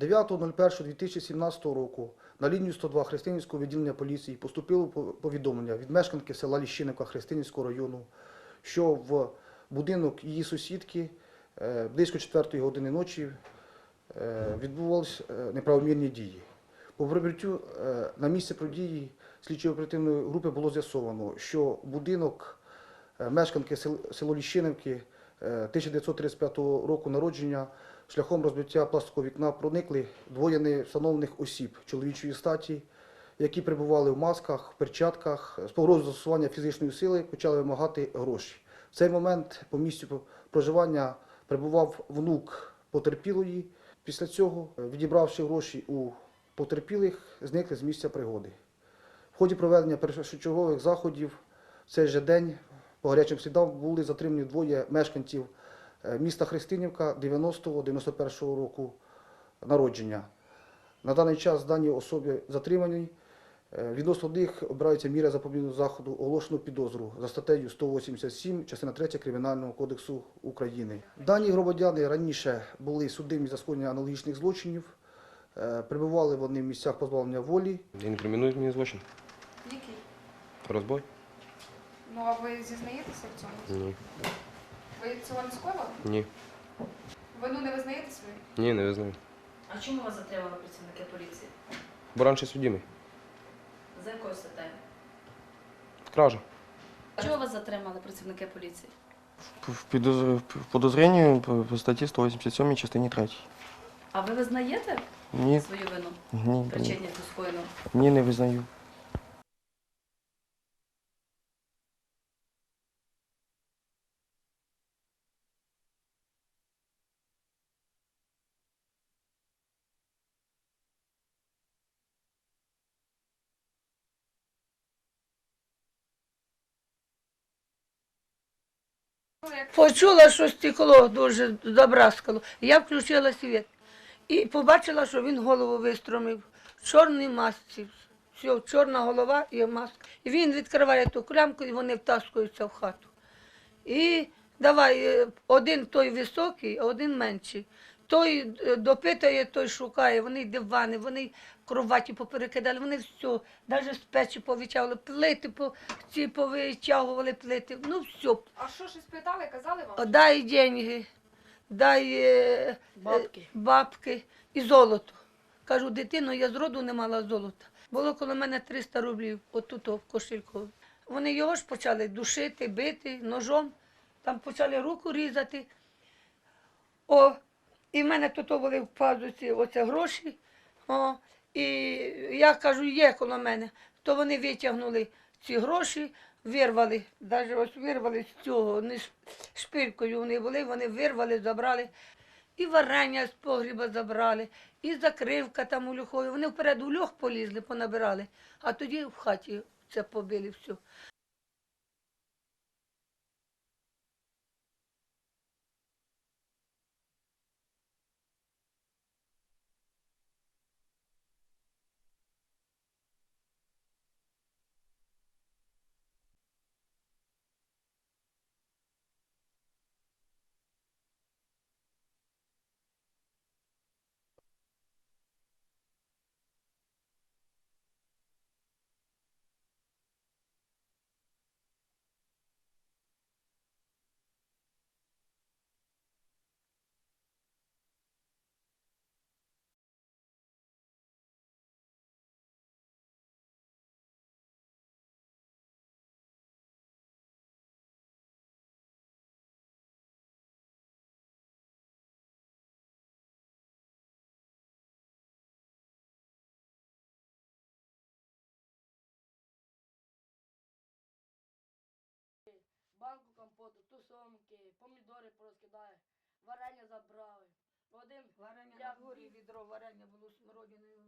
9.01.2017 року на лінію 102 Христинівського відділення поліції поступило повідомлення від мешканки села Ліщинівка Христинівського району, що в будинок її сусідки е, близько 4 години ночі е, відбувалися е, неправомірні дії. По прибуттю на місце події слідчої оперативної групи було з'ясовано, що будинок мешканки сел- село Ліщинівки е, 1935 року народження шляхом розбиття пластикового вікна проникли двоє невстановлених осіб чоловічої статі, які перебували в масках, в перчатках, з погрозою застосування фізичної сили почали вимагати гроші. В цей момент по місцю проживання перебував внук потерпілої. Після цього, відібравши гроші у потерпілих, зникли з місця пригоди. В ході проведення першочергових заходів в цей же день по гарячим слідам були затримані двоє мешканців міста Христинівка 90-91 року народження. На даний час дані особи затримані. Е, Відносно них обираються міри запобігного заходу оголошену підозру за статтею 187, частина 3 Кримінального кодексу України. Дані громадяни раніше були судимі за скоєння аналогічних злочинів. Е, Перебували вони в місцях позбавлення волі. Інкримінують мені злочин. Який? Розбой? Ну а ви зізнаєтеся в цьому? Ні. Цього не скоїли? Ні. Вину не визнаєте свою? Ні, не визнаю. А чому вас затримали працівники поліції? Бо раніше судимий. За якою статтею? Кража. Чого вас затримали працівники поліції? В підоз- в подозренні по- по статті 187 частині 3. А ви визнаєте Ні, свою вину? ні, ні, Причетність до скоєного? ні, не визнаю. Почула, що стекло дуже забраскало. Я включила світ і побачила, що він голову вистромив в чорній масці. Все, чорна голова і маска. І він відкриває ту клямку, і вони втаскуються в хату. І давай, е, один той високий, а один менший. Той е, допитує, той шукає, вони дивани, вони кроваті поперекидали, вони все, навіть з печі повичавили, плити по, ці повитягували плити. Ну все, А що щось питали, казали вам? Дай деньги, дай е, Бабки. е, бабки і золото. Кажу, дитино, я зроду не мала золота. Було коло мене 300 рублів, отут в кошельку. Вони його ж почали душити, бити ножом, там почали руку різати. О, і в мене тут були в пазуці оце гроші. О, і я кажу, є коло мене. То вони витягнули ці гроші, вирвали, навіть ось вирвали з цього, вони шпилькою вони були, вони вирвали, забрали. І варення з погріба забрали, і закривка там у льохові. Вони вперед у льох полізли, понабирали, а тоді в хаті це побили все. Компоту, помідори порозкидає, варення забрали. Один Варення на дворі, відро варення було смородиною.